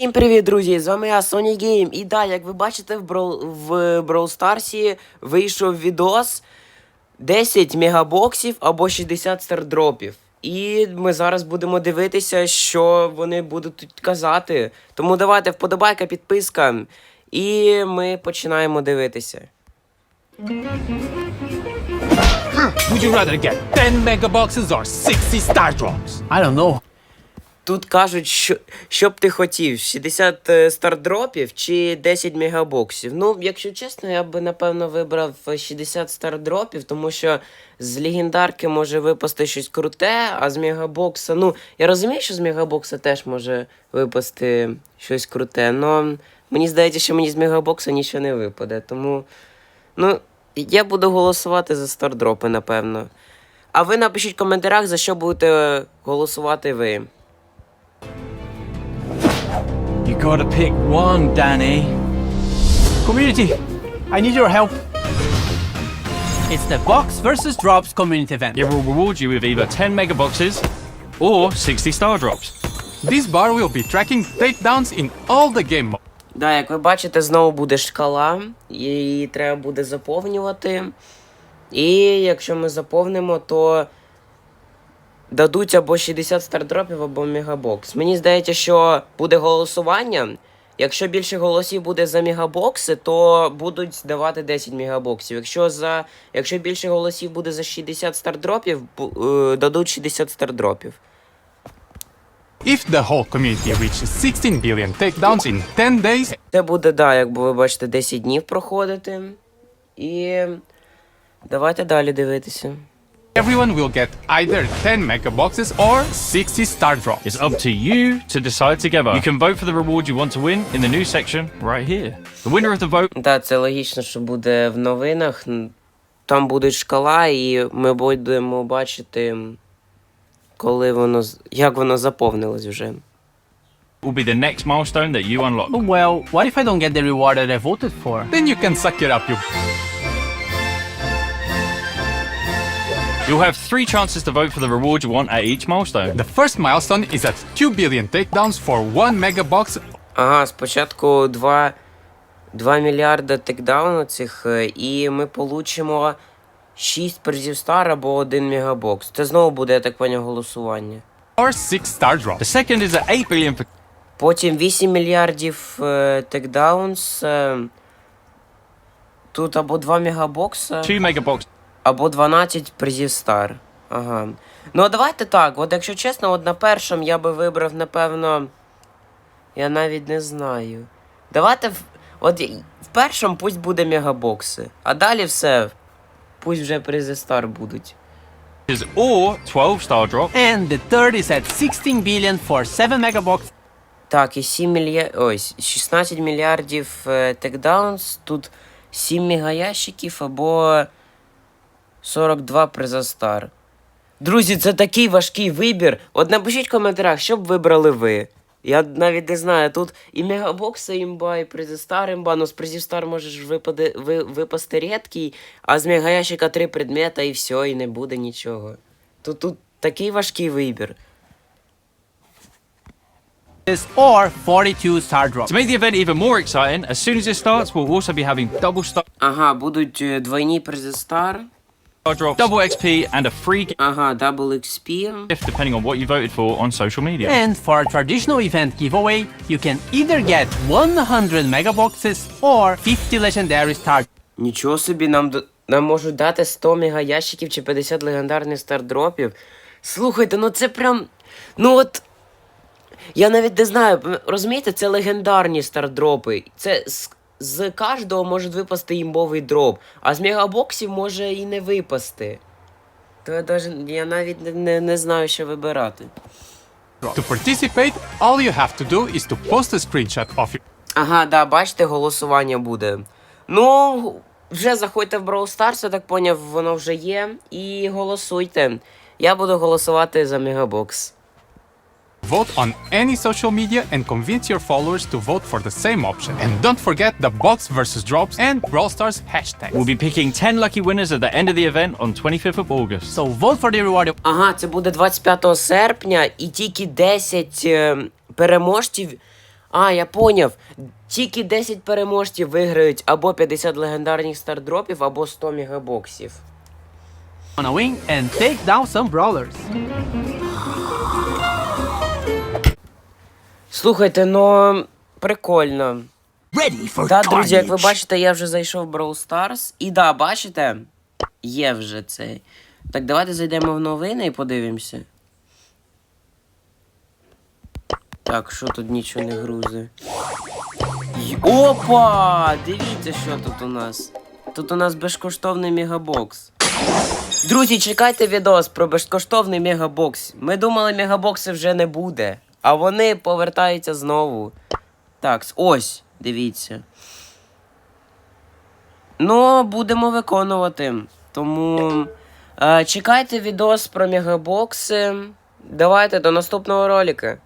Всім привіт, друзі! З вами я, Sony Game. І да, як ви бачите, в Brawl, в Brawl Stars вийшов відос 10 мегабоксів або 60 стардропів. І ми зараз будемо дивитися, що вони будуть тут казати. Тому давайте вподобайка, підписка. І ми починаємо дивитися. Would you rather get 10 mega boxes or 60 star drops? I don't know. Тут кажуть, що, що б ти хотів, 60 е, стардропів чи 10 мегабоксів. Ну, якщо чесно, я би напевно вибрав е, 60 стардропів, тому що з легендарки може випасти щось круте, а з мегабокса. Ну, я розумію, що з мегабокса теж може випасти щось круте, але мені здається, що мені з мегабокса нічого не випаде. Тому. Ну, я буду голосувати за стардропи, напевно. А ви напишіть в коментарях, за що будете голосувати ви. You gotta pick one, Danny. Community, I need your help. It's the Box versus Drops community event. It will reward you with either 10 mega boxes or 60 star drops. This bar will be tracking takedowns in all the game modes. Да, як ви бачите, знову буде шкала, її треба буде заповнювати. І якщо ми заповнимо, то дадуть або 60 стардропів, або мегабокс. Мені здається, що буде голосування. Якщо більше голосів буде за мегабокси, то будуть давати 10 мегабоксів. Якщо за якщо більше голосів буде за 60 стардропів, е, дадуть 60 стардропів. If the whole community reaches 16 billion takedowns in 10 days, Це буде, да, як ви бачите, 10 днів проходити. І давайте далі дивитися. everyone will get either 10 mega boxes or 60 star drops. It's up to you to decide together. You can vote for the reward you want to win in the new section right here. The winner of the vote Так, це логічно, що буде в новинах. Н- Там буде шкала, і ми будемо бачити, коли воно з- як воно заповнилось вже. will be the next milestone that you unlock. Oh, well, what if I don't get the reward that I voted for? Then you can suck it up, you. You'll have three chances to vote for the reward you want at each milestone. The first milestone is at 2 billion takedowns for 1 mega box Ага, спочатку 2, 2 мільярда текдауну цих, е, і ми получимо 6 призів стар або 1 мегабокс. Це знову буде, я так поняв, голосування. or 6 star drops. The second is at 8 billion for Потім 8 мільярдів е, текдаунс. Е, тут або 2 мегабокса, 2 mega box. Або 12 призів стар. Ага. Ну, а давайте так. От якщо чесно, от на першому я би вибрав, напевно. Я навіть не знаю. Давайте в. От в першому пусть буде мегабокси. А далі все. Пусть вже призи стар будуть. or 12 star drop. And the third is at 16 billion for 7 mega box. Так, і 7 мільярдів. Ось, 16 мільярдів е, текдаунс. Тут 7 мегаящиків або 42 приза стар. Друзі, це такий важкий вибір. От напишіть в коментарях, що б вибрали ви. Я навіть не знаю, тут і мегабокса імба, і призи стар імба, ну з призів стар можеш випаде, ви, випасти рідкий, а з мегаящика три предмета і все, і не буде нічого. Тут, тут такий важкий вибір. Or 42 star drops. To make the event even more exciting, as soon as it starts, we'll also be having double star Ага, будуть е, двойні призи стар. drops, double XP, and a free Ага, Double XP. gift depending on what you voted for on social media. And for a traditional event giveaway, you can either get 100 mega boxes or 50 legendary star Нічого собі, нам, д- нам можуть дати 100 мегаящиків чи 50 легендарних стардропів. Слухайте, ну це прям. Ну от. Я навіть не знаю, розумієте, це легендарні стардропи. Це з, з кожного може випасти імбовий дроп, а з мегабоксів може і не випасти. То я, даже, я навіть не, не, не знаю, що вибирати. To participate, all you have to do is to post a screenshot of your Ага, да, бачите, голосування буде. Ну, вже заходьте в Brawl Stars, я так поняв, воно вже є. І голосуйте. Я буду голосувати за Мегабокс. vote on any social media and convince your followers to vote for the same option. And don't forget the box versus drops and Brawl Stars hashtags. We'll be picking 10 lucky winners at the end of the event on 25th of August. So vote for the reward Ага, це буде 25 серпня, і тільки 10 е, переможців А, я поняв. Тільки 10 переможців виграють або 50 легендарних стардропів, або 100 мегабоксів. Wanna win and take down some brawlers. Слухайте, ну прикольно. Так, друзі, як ви бачите, я вже зайшов в Brawl Stars. І да, бачите, є вже цей. Так, давайте зайдемо в новини і подивимося. Так, що тут нічого не грузи. Опа! Дивіться, що тут у нас. Тут у нас безкоштовний мегабокс. Друзі, чекайте відос про безкоштовний мегабокс. Ми думали, мегабокси вже не буде, а вони повертаються знову. Так, ось, дивіться. Ну, будемо виконувати. Тому е, чекайте відос про мегабокси. Давайте до наступного ролика.